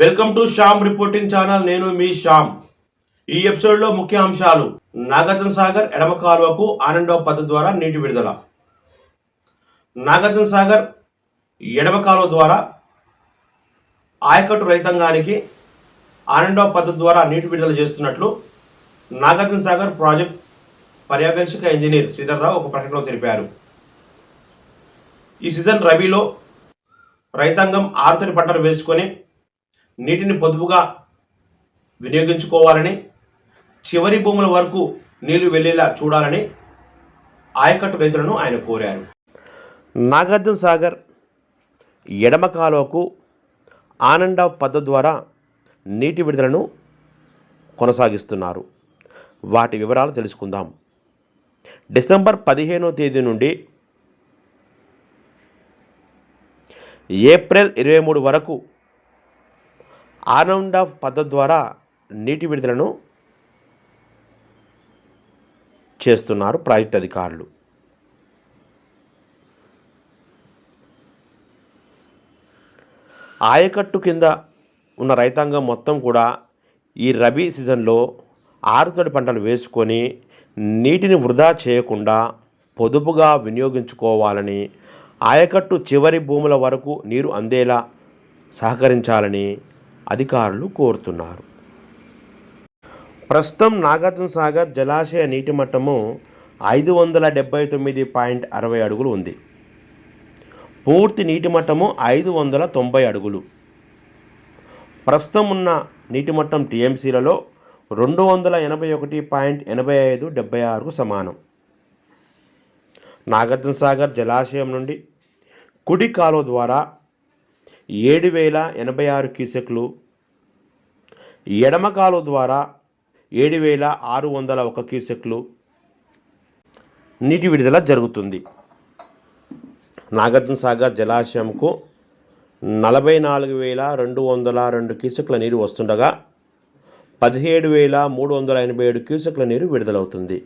Welcome to Shyam reporting channel. నేను మీ శ్యామ్. ఈ ఎపిసోడ్లో ముఖ్య అంశాలు నాగార్జున సాగర్ ఎడమ కాలువకు ఆనందవ పద్ధతి ద్వారా నీటి విడుదల. నాగార్జున సాగర్ ఎడమ కాలువ ద్వారా ఆయకట్టు రైతాంగానికి ఆనందవ పద్ధతి ద్వారా నీటి విడుదల చేస్తున్నట్లు నాగార్జున సాగర్ ప్రాజెక్ట్ పర్యవేక్షక ఇంజనీర్ శ్రీధర్రావు ఒక ప్రకటనలో తెలిపారు. ఈ సీజన్ రబీలో రైతాంగం ఆరుతడి పంటలు వేసుకొని నీటిని పొదుపుగా వినియోగించుకోవాలని చివరి భూముల వరకు నీళ్ళు వెళ్ళేలా చూడాలని ఆయకట్టు రైతులను ఆయన కోరారు. నాగార్జున సాగర్ ఎడమ కాలువకు ఆనంద పద్ధతి ద్వారా నీటి విడుదలను కొనసాగిస్తున్నారు. వాటి వివరాలు తెలుసుకుందాం. డిసెంబర్ పదిహేనో తేదీ నుండి ఏప్రిల్ ఇరవై మూడు వరకు ఆనంద పద్ధతి ద్వారా నీటి విడుదలను చేస్తున్నారు ప్రాజెక్ట్ అధికారులు. ఆయకట్టు కింద ఉన్న రైతాంగం మొత్తం కూడా ఈ రబీ సీజన్లో ఆరుతడి పంటలు వేసుకొని నీటిని వృధా చేయకుండా పొదుపుగా వినియోగించుకోవాలని ఆయకట్టు చివరి భూముల వరకు నీరు అందేలా సహకరించాలని అధికారులు కోరుతున్నారు. ప్రస్తుతం నాగార్జున సాగర్ జలాశయ నీటి మట్టము ఐదు వందల డెబ్బై తొమ్మిది పాయింట్ అరవై అడుగులు ఉంది. పూర్తి నీటి మట్టము ఐదు వందల తొంభై అడుగులు. ప్రస్తుతం ఉన్న నీటి మట్టం టీఎంసీలలో రెండు వందల ఎనభై ఒకటి పాయింట్ ఎనభై ఐదు డెబ్బై ఆరుకు సమానం. నాగార్జున సాగర్ జలాశయం నుండి కుడి కాలువ ద్వారా ఏడు వేల ఎనభై ఆరు క్యూసెక్లు. ఎడమ కాలువ ద్వారా ఏడు వేల ఆరు వందల ఒక క్యూసెక్లు నీటి విడుదల జరుగుతుంది. నాగార్జున సాగర్ జలాశయంకు నలభై నాలుగు వేల రెండు వందల రెండు క్యూసెక్ల నీరు వస్తుండగా పదిహేడు వేల మూడు వందల ఎనభై ఏడు క్యూసెక్ల నీరు విడుదలవుతుంది.